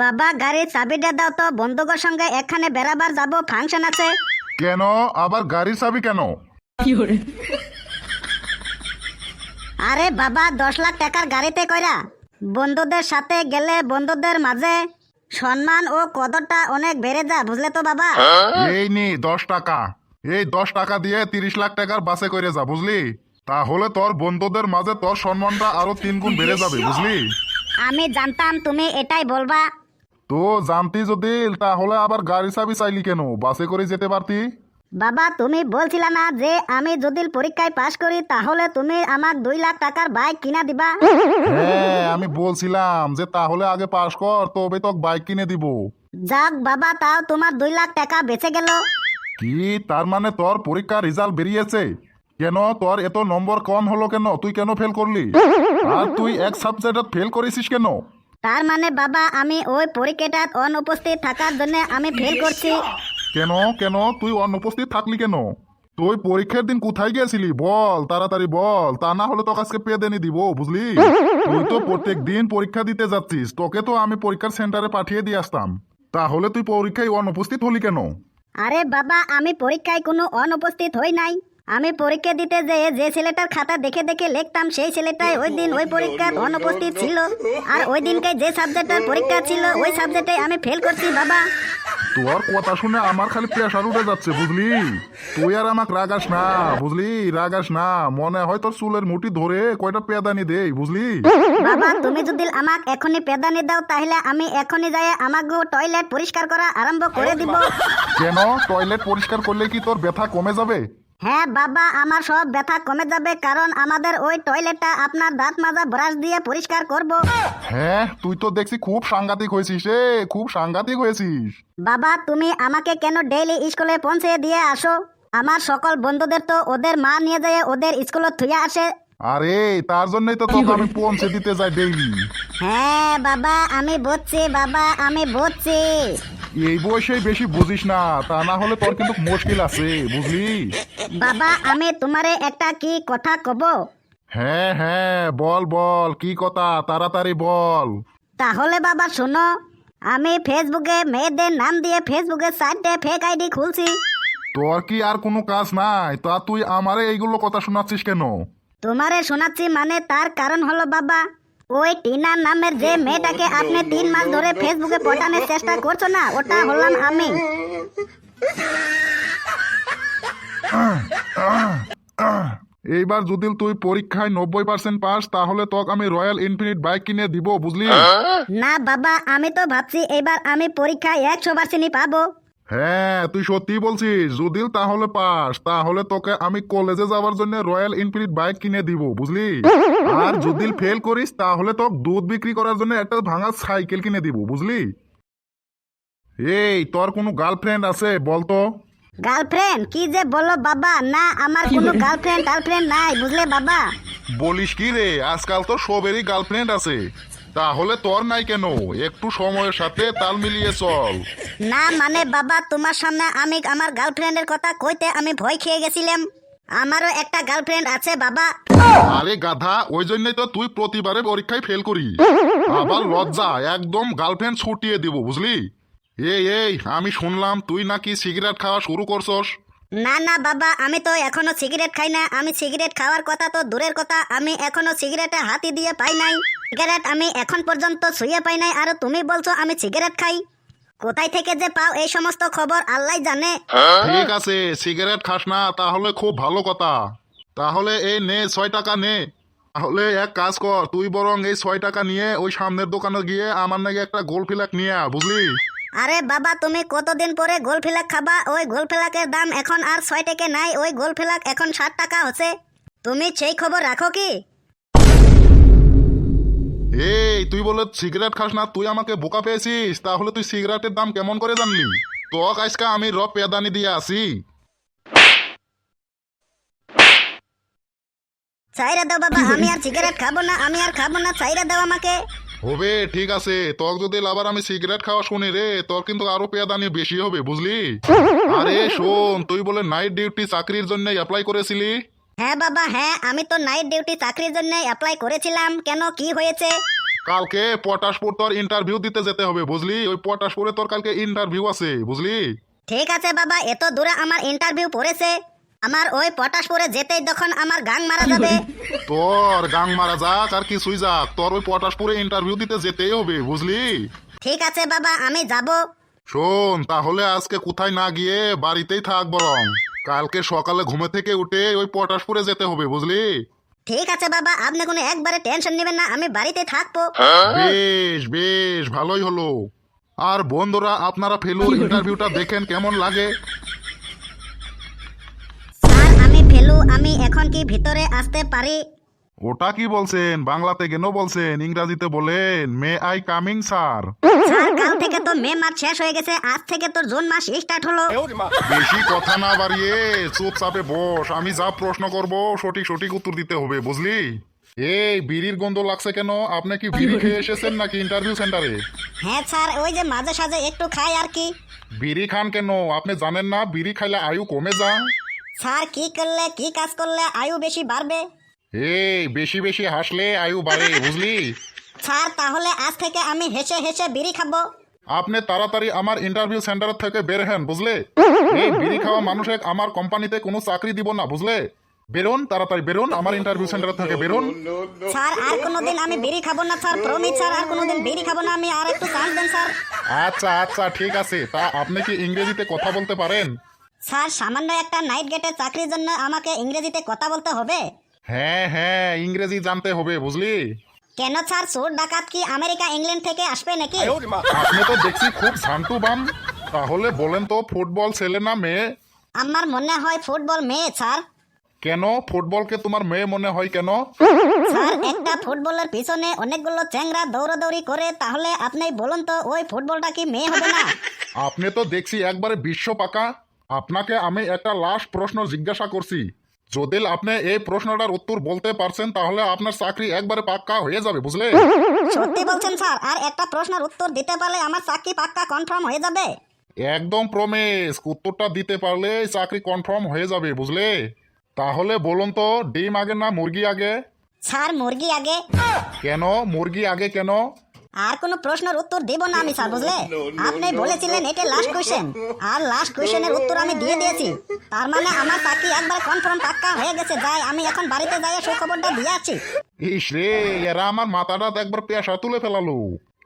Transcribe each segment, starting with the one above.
বাবা গাড়ির চাবিটা দাও তো বন্ধুকের সঙ্গে এখানে বেড়াবার যাব ফাংশন আছে। কেন? আবার গাড়ির চাবি কেন? আরে বাবা দশ লাখ টাকার গাড়িতে কইরা। বন্ধুদের সাথে গেলে বন্ধুদের মাঝে সম্মান ও কদরটা অনেক বেড়ে যায় বুঝলে তো বাবা? এই নি দশ টাকা। এই দশ টাকা দিয়ে তিরিশ লাখ টাকার বাসে করে যা বুঝলি? তাহলে তোর বন্ধুদের মাঝে তোর সম্মানটা আরও তিন গুণ বেড়ে যাবে বুঝলি? আমি জানতাম তুমি এটাই বলবা। তো জানতি যদি তাহলে আবার গাড়ি চাবি চাইলি কেন? বাসে করে যেতে পারতি? বাবা তুমি বলছিলে না যে আমি যদি পরীক্ষায় পাশ করি তাহলে তুমি আমার দুই লাখ টাকার বাইক কিনা দিবা? হ্যাঁ আমি বলছিলাম যে তাহলে আগে পাস কর তবে তোকে বাইক কিনে দিব। যাক বাবা তাও তোমার দুই লাখ টাকা বেঁচে গেল। কি? তার মানে তোর পরীক্ষার রেজাল্ট বেরিয়েছে? কেন? তোর এত নম্বর কম হলো কেন? তুই কেন ফেল করলি? আর তুই এক সাবজেক্টত ফেল করেছিস কেন? তার মানে বাবা আমি ওই পরীক্ষাটাত অনুপস্থিত থাকার জন্য আমি ফেল করছি। কেন কেন? তুই অনুপস্থিত থাকলি কেন? তুই পরীক্ষার দিন কোথায় গিয়েছিলি? বল তাড়াতাড়ি বল। তা না হলে তোকে আজকে পেদেনি দিব বুঝলি? তুই তো প্রত্যেক দিন পরীক্ষা দিতে যাচ্ছিস। তোকে তো আমি পরীক্ষার সেন্টারে পাঠিয়ে দিয়ে আসতাম। তাহলে তুই পরীক্ষায় অনুপস্থিত হলি কেন? আরে বাবা আমি পরীক্ষায় কোনো অনুপস্থিত হই নাই। আমি পরীক্ষা দিতে যেয়ে যে ছেলেটার খাতা দেখে দেখে লিখতাম সেই ছেলেটাই ওই দিন ওই পরীক্ষায় অনুপস্থিত ছিল। আর ওই দিনকে যে সাবজেক্টের পরীক্ষা ছিল ওই সাবজেক্টে আমি ফেল করছি বাবা। তোর কথা শুনে আমার খালি প্রেশার উঠে যাচ্ছে বুঝলি? তুই আর আমাকে রাগাস না বুঝলি? রাগাস না। মনে হয় তোর চুলের মুঠি ধরে কয়টা পেদানি দেই বুঝলি? বাবা তুমি যদি আমাক এখনই পেদানি দাও তাহলে আমি এখনই যাই আমাকে টয়লেট পরিষ্কার করা আরম্ভ করে দিব। কেন? টয়লেট পরিষ্কার করলে কি তোর ব্যথা কমে যাবে? হ্যাঁ বাবা আমার সব ব্যথা কমে যাবে কারণ আমাদের ওই টয়লেটটা আপনার দাঁত মাজা ব্রাশ দিয়ে পরিষ্কার করব। হ্যাঁ তুই তো দেখছি খুব সাংঘাতিক হয়েছিস রে খুব সাংঘাতিক হয়েছিস। বাবা তুমি আমাকে কেন ডেইলি স্কুলে পৌঁছে দিয়ে আসো? আমার সকল বন্ধুদের তো ওদের মা নিয়ে যায় ওদের স্কুলে থুয়ে আসে। আরে তার জন্যই তো তোকে আমি পৌঁছে দিতে যাই ডেইলি হ্যাঁ বাবা আমি বুঝছি বাবা আমি বুঝছি এই বয়সেই বেশি বুঝিস না তা না হলে তোর কিন্তু মুশকিল আছে বুঝলি? বাবা আমি তোমারে একটা কি কথা কব? হ্যাঁ হ্যাঁ বল বল কি কথা? তাড়াতাড়ি বল। তাহলে বাবা শোনো আমি ফেসবুকে মেয়েদের নাম দিয়ে ফেসবুকে সাইডে ফেক আইডি খুলছি। তোর কি আর কোনো কাজ নাই? তা তুই আমারে এইগুলো কথা শোনাচ্ছিস কেন? তোমারে শোনাচ্ছি মানে তার কারণ হলো বাবা ওই টিনা নামের যে মেয়েটাকে আপনি তিন মাস ধরে ফেসবুকে পটানোর চেষ্টা করছ না ওটা হলাম আমি। এইবার যদি তুই পরীক্ষায় নব্বই পার্সেন্ট পাস তাহলে তোকে আমি রয়্যাল ইনফিনিট বাইক কিনে দিব বুঝলি? না বাবা আমি তো ভাবছি এবার আমি পরীক্ষায় একশো পার্সেন্টই পাবো। হ্যাঁ তুই সত্যি বলছিস। যদি তাহলে পাস তাহলে তোকে আমি কলেজে যাওয়ার জন্য রয়্যাল ইনফিনিট বাইক কিনে দিব বুঝলি? আর যদি ফেল করিস তাহলে তোকে দুধ বিক্রি করার জন্য একটা ভাঙা সাইকেল কিনে দিব বুঝলি? এই তোর কোনো গার্লফ্রেন্ড আছে বলতো গার্লফ্রেন্ড কি যে বলো বাবা? না আমার কোনো গার্লফ্রেন্ড গার্লফ্রেন্ড নাই বুঝলে বাবা? বলিস কি রে? আজকাল তো সবেরই গার্লফ্রেন্ড আছে। তাহলে তোর নাই কেন? একটু সময়ের সাথে তাল মিলিয়ে চল। না মানে বাবা তোমার সামনে আমি আমার গার্লফ্রেন্ডের কথা কইতে আমি ভয় খেয়ে গেছিলাম। আমারও একটা গার্লফ্রেন্ড আছে বাবা। আরে গাধা ওই জন্যই তো তুই প্রতিবারে পরীক্ষায় ফেল করি। আবার লজ্জা একদম গার্লফ্রেন্ড ছুটিয়ে দিব বুঝলি? এই এই আমি শুনলাম তুই নাকি সিগারেট খাওয়া শুরু করছস। না না বাবা আমি তো এখনও সিগারেট খাই না। আমি সিগারেট খাওয়ার কথা তো দূরের কথা। আমি এখনও সিগারেটে হাতি দিয়ে পাই নাই। সিগারেট আমি এখন পর্যন্ত শুয়ে পাই নাই আর তুমি বলছো আমি সিগারেট খাই। কোথায় থেকে যে পাও এই সমস্ত খবর আল্লাহ জানে। ঠিক আছে সিগারেট খাস না তাহলে খুব ভালো কথা। তাহলে এই নে ছয় টাকা নে। তাহলে এক কাজ কর তুই বরং এই ছয় টাকা নিয়ে ওই সামনের দোকানে গিয়ে আমার নাকি একটা গোল ফিলাক নিয়ে আয়, বুঝলি? আরে বাবা তুমি কতদিন পরে গোল ফিলাক খাবা? ওই গোল ফিলাকের দাম এখন আর ছয় টাকা নাই ওই গোল ফিলাক এখন ষাট টাকা হচ্ছে। তুমি সেই খবর রাখো কি? এই তুই বলে সিগারেট খাস না তুই আমাকে বোকা পেয়েছিস। তাহলে তুই সিগারেটের দাম কেমন করে জানলি? তোক আজকে আমি র পেদানি দিয়ে আসি। চাইরা দাও বাবা আমি আর সিগারেট খাব না আমি আর খাব না চাইরা দাও আমাকে। হবে ঠিক আছে। তোর যদি আবার আমি সিগারেট খাওয়া শুনি রে তোর কিন্তু আরও পেয়াদানি বেশি হবে বুঝলি? আরে শোন তুই বলে নাইট ডিউটি চাকরির জন্য অ্যাপ্লাই করেছিলি? হ্যাঁ বাবা হ্যাঁ আমি তো নাইট ডিউটি চাকরির জন্য অ্যাপ্লাই করেছিলাম। কেন কি হয়েছে? কালকে পটাশপুর তোর ইন্টারভিউ দিতে যেতে হবে বুঝলি? ওই পটাশপুরে তোর কালকে ইন্টারভিউ আছে বুঝলি? ঠিক আছে বাবা এত দূরে আমার ইন্টারভিউ পড়েছে। আমার ওই পটাশপুরে যেতেই তখন আমার গাং মারা যাবে। তোর গাং মারা যাক আর কিছুই যাক তোর ওই পটাশপুরে ইন্টারভিউ দিতে যেতেই হবে বুঝলি? ঠিক আছে বাবা আমি যাব। শোন তাহলে আজকে কোথায় না গিয়ে বাড়িতেই থাক বরং। কালকে সকালে ঘুমে থেকে উঠে ওই পটাশপুরে যেতে হবে বুঝলি? ঠিক আছে বাবা আপনি কোনো একবারে টেনশন নেবেন না আমি বাড়িতে থাকব। বেশ বেশ ভালোই হলো। আর বন্ধুরা আপনারা ফেলুর ইন্টারভিউটা দেখেন কেমন লাগে। স্যার আমি ফেলু আমি এখন কি ভিতরে আসতে পারি? ওটা কি বলছেন? বাংলাতে কেন বলছেন? ইংরাজিতে বলেন may I coming sir sir কাল থেকে তো মে মাস শেষ হয়ে গেছে আজ থেকে তোর জুন মাস স্টার্ট হলো। বেশি কথা না বাড়িয়ে চুপচাপে বস আমি যা প্রশ্ন করব সঠিক সঠিক উত্তর দিতে হবে বুঝলি? এই বিড়ির গন্ধ লাগছে কেন? আপনি কি বিড়ি খেয়ে এসেছেন নাকি ইন্টারভিউ সেন্টারে হ্যাঁ স্যার ওই যে মাঝে সাঝে একটু খাই আর কি। বিড়ি খান কেন? আপনি জানেন না বিড়ি খাইলে আয়ু কমে যায়? স্যার কি করলে কি কাজ করলে আয়ু বেশি বাড়বে? এই বেশি বেশি হাসলে আয়ু বাড়ে বুঝলি? স্যার তাহলে আজ থেকে আমি হেসে হেসে বিড়ি খাব। আপনি তাড়াতাড়ি আমার ইন্টারভিউ সেন্টার থেকে বের হন বুঝলে? এই বিড়ি খাওয়া মানুষে আমার কোম্পানিতে কোনো চাকরি দিব না বুঝলে? বেরোন তাড়াতাড়ি বেরোন আমার ইন্টারভিউ সেন্টার থেকে বেরোন। স্যার আর কোনোদিন আমি বিড়ি খাব না স্যার প্রমিত স্যার আর কোনোদিন বিড়ি খাব না আমি আর একটু চান্স দেন স্যার। আচ্ছা আচ্ছা ঠিক আছে তা আপনি কি ইংরেজিতে কথা বলতে পারেন? স্যার সামান্য একটা নাইট গেটে চাকরির জন্য আমাকে ইংরেজিতে কথা বলতে হবে। হ্যাঁ হ্যাঁ ইংরেজি জানতে হবে বুঝলি? কেন স্যার চোর ডাকাত কি আমেরিকা ইংল্যান্ড থেকে আসবে নাকি? আপনি তো দেখছি খুব ঝান্টু বাম। তাহলে বলেন তো ফুটবল ছেলে না মেয়ে? আমার মনে হয় ফুটবল মেয়ে স্যার। কেন? ফুটবলকে তোমার মেয়ে মনে হয় কেন? স্যার একটা ফুটবলের পিছনে অনেকগুলো চ্যাংরা দৌড়াদৌড়ি করে তাহলে আপনি বলুন তো ওই ফুটবলটা কি মেয়ে হবে না? আপনি তো দেখছি একবারে বিশ্ব পাকা। আপনাকে আমি একটা লাস্ট প্রশ্ন জিজ্ঞাসা করছি। যদি আপনি এই প্রশ্নটার উত্তর বলতে পারছেন তাহলে আপনার চাকরি একবারে পাক্কা হয়ে যাবে বুঝলে? সত্যি বলছেন স্যার আর একটা প্রশ্নের উত্তর দিতে পারলে আমার চাকরি পাক্কা কনফার্ম হয়ে যাবে? একদম প্রমেশ উত্তরটা দিতে পারলে চাকরি কনফার্ম হয়ে যাবে বুঝলে? তাহলে বলুন তো ডিম আগে না মুরগি আগে? স্যার মুরগি আগে। কেন? মুরগি আগে কেন? আর কোনো প্রশ্নের উত্তর দেব না আমি স্যার বুঝলে? আপনি বলেছিলেন এটা লাস্ট কোয়েশ্চেন আর লাস্ট কোয়েশ্চেনের উত্তর আমি দিয়ে দিয়েছি। তার মানে আমার চাকরি একবার কনফার্ম পাক্কা হয়ে গেছে যাই আমি এখন বাড়িতে যাই সুখবরটা দিয়ে আছি ইস রে এরা আমার মাথাটা তো একবার পেশা তুলে ফেলালো।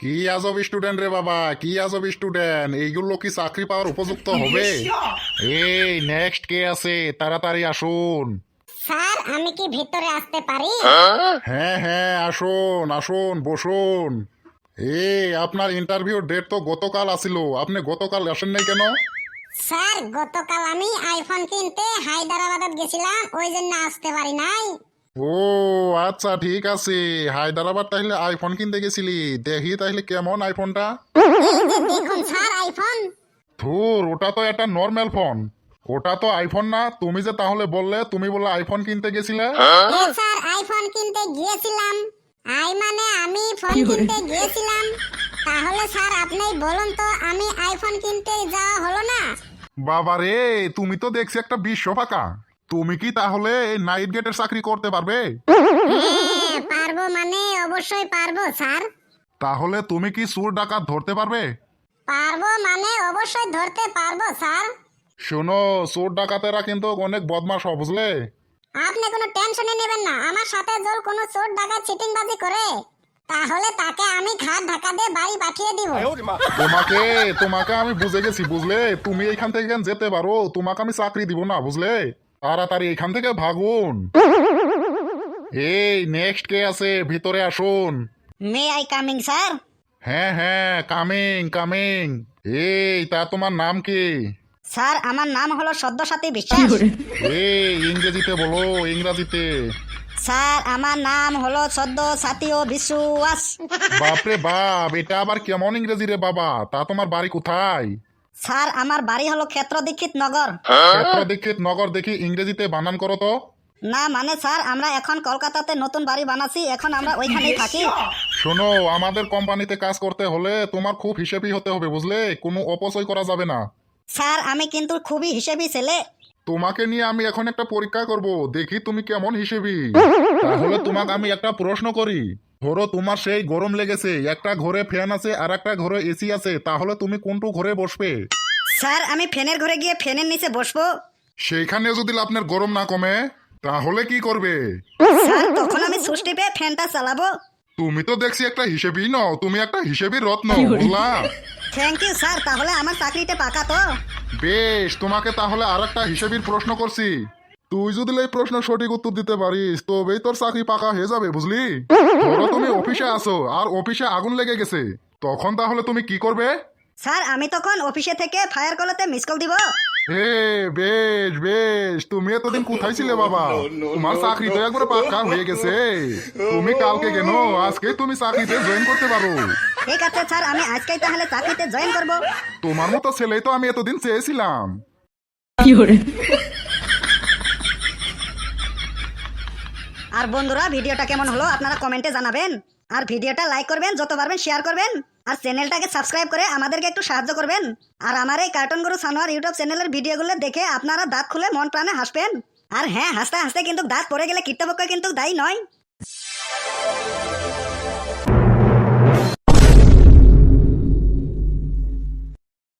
কি আজব স্টুডেন্ট রে বাবা কি আজব স্টুডেন্ট এইগুলো কি চাকরি পাওয়ার উপযুক্ত হবে? এই নেক্সট কে আছে? তাড়াতাড়ি আসুন। স্যার আমি কি ভিতরে আসতে পারি? হ্যাঁ হ্যাঁ আসুন আসুন বসুন। এই আপনার ইন্টারভিউ ডেট তো গতকাল আসিল। আপনি গতকাল আসেন নাই কেন? স্যার গতকাল আমি আইফোন কিনতে হায়দ্রাবাদ গেছিলাম ওই জন্য আসতে পারি নাই। ও আচ্ছা ঠিক আছে। হায়দ্রাবাদ তাহলে আইফোন কিনতে গেছিলি। দেখি তাহলে কেমন আইফোনটা দেখুন স্যার আইফোন ধুর ওটা তো একটা নর্মাল ফোন ওটা তো আইফোন না। তুমি যে তাহলে বললে তুমি বললে আইফোন কিনতে গেছিলে? স্যার আইফোন কিনতে গিয়েছিলাম। আই মানে আমি ফোন কিনতে গিয়েছিলাম। তাহলে স্যার আপনি বলুন তো আমি আইফোন কিনতে যাওয়া হলো না? বাবা রে তুমি তো দেখছি একটা বিশ্ব ফাঁকা তুমি কি তাহলে এই নাইট গেটের চাকরি করতে পারবে? হ্যাঁ, পারব মানে অবশ্যই পারব স্যার। তাহলে তুমি কি সুর ডাকাত ধরতে পারবে? পারব মানে অবশ্যই ধরতে পারব স্যার। শোনো চোর ডাকাতেরা কিন্তু অনেক বদমাস হয় বুঝলে? আপনি কোনো টেনশনই নেবেন না আমার সাথে জল কোনো চোর ডাকাত চিটিংবাজি করে। তাহলে তাকে আমি ঘাট ঢাকা দিয়ে বাড়ি পাঠিয়ে দিব। তোমাকে তোমাকে আমি বুঝে গেছি বুঝলে? তুমি এইখান থেকে যেতে পারো তোমাকে আমি চাকরি দিব না বুঝলে? তাড়াতাড়ি এইখান থেকে ভাগুন। এই নেক্সট কে আছে? ভিতরে আসুন। মে আই কামিং স্যার হ্যাঁ হ্যাঁ কামিং কামিং এই তা তোমার নাম কি? স্যার আমার নাম হলো সদ্যসাথী বিশ্বাস। এই ইংরেজিতে বলো ইংরাজিতে। স্যার আমার নাম হলো সদ্য সাথীয় বিশ্বাস। বাপরে বাপ এটা আবার কেমন ইংরেজি রে বাবা? তা তোমার বাড়ি কোথায়? স্যার আমার বাড়ি হলো ক্ষেত্র দীক্ষিত নগর। ক্ষেত্র দীক্ষিত নগর দেখি ইংরেজিতে বানান করো তো। না মানে স্যার আমরা এখন কলকাতাতে নতুন বাড়ি বানাচ্ছি এখন আমরা ওইখানেই থাকি। শোনো আমাদের কোম্পানিতে কাজ করতে হলে তোমার খুব হিসেবি হতে হবে বুঝলে? কোনো অপচয় করা যাবে না। স্যার আমি কিন্তু খুবই হিসেবি ছেলে। তোমাকে নিয়ে আমি এখন একটা পরীক্ষা করব। দেখি তুমি কেমন হিসেবি। তাহলে তোমাকে আমি একটা প্রশ্ন করি। ধরো তোমার সেই গরম লেগেছে একটা ঘরে ফ্যান আছে আর একটা ঘরে এসি আছে তাহলে তুমি কোনটু ঘরে বসবে? স্যার আমি ফ্যানের ঘরে গিয়ে ফ্যানের নিচে বসবো। সেইখানে যদি আপনার গরম না কমে তাহলে কি করবে? স্যার তখন আমি সুইচ টিপে ফ্যানটা চালাবো। তুমি তো দেখছি একটা হিসেবই নও তুমি একটা হিসেবই রত্ন বুঝলা থ্যাংক ইউ স্যার তাহলে আমার চাকরিটা পাকা তো? বেশ তোমাকে তাহলে আর একটা হিসেবের প্রশ্ন করছি। তুই যদি এই প্রশ্ন সঠিক উত্তর দিতে পারিস তবেই তোর চাকরি পাকা হয়ে যাবে বুঝলি? ধরো তুমি অফিসে আসো আর অফিসে আগুন লেগে গেছে। তখন তাহলে তুমি কি করবে? স্যার আমি তখন অফিসে থেকে ফায়ার কলতে মিস কল দিব। হে বেশ বেশ। তুমি এতদিন কোথায় ছিলে বাবা? তোমার চাকরি তো একবারে পাক্কা হয়ে গেছে। তুমি কালকে কেন? আজকে তুমি চাকরিতে জয়েন করতে পারো। ঠিক আছে স্যার আমি আজকেই তাহলে চাকরিতে জয়েন করব। তোমার মতো ছেলেই তো আমি এতদিন চেয়েছিলাম। আর বন্ধুরা ভিডিওটা কেমন হলো? আপনারা কমেন্টে জানাবেন। আর ভিডিওটা লাইক করবেন যত পারবেন শেয়ার করবেন। আর চ্যানেলটাকে সাবস্ক্রাইব করে আমাদেরকে একটু সাহায্য করবেন। আর আমার এই কার্টুন গুরু সানোয়ার ইউটিউব চ্যানেলের ভিডিওগুলো দেখে আপনারা দাঁত খুলে মন প্রাণে হাসবেন। আর হ্যাঁ হাসতে হাসতে কিন্তু দাঁত পড়ে গেলে কীর্তপক্ষ কিন্তু দায়ী নয়।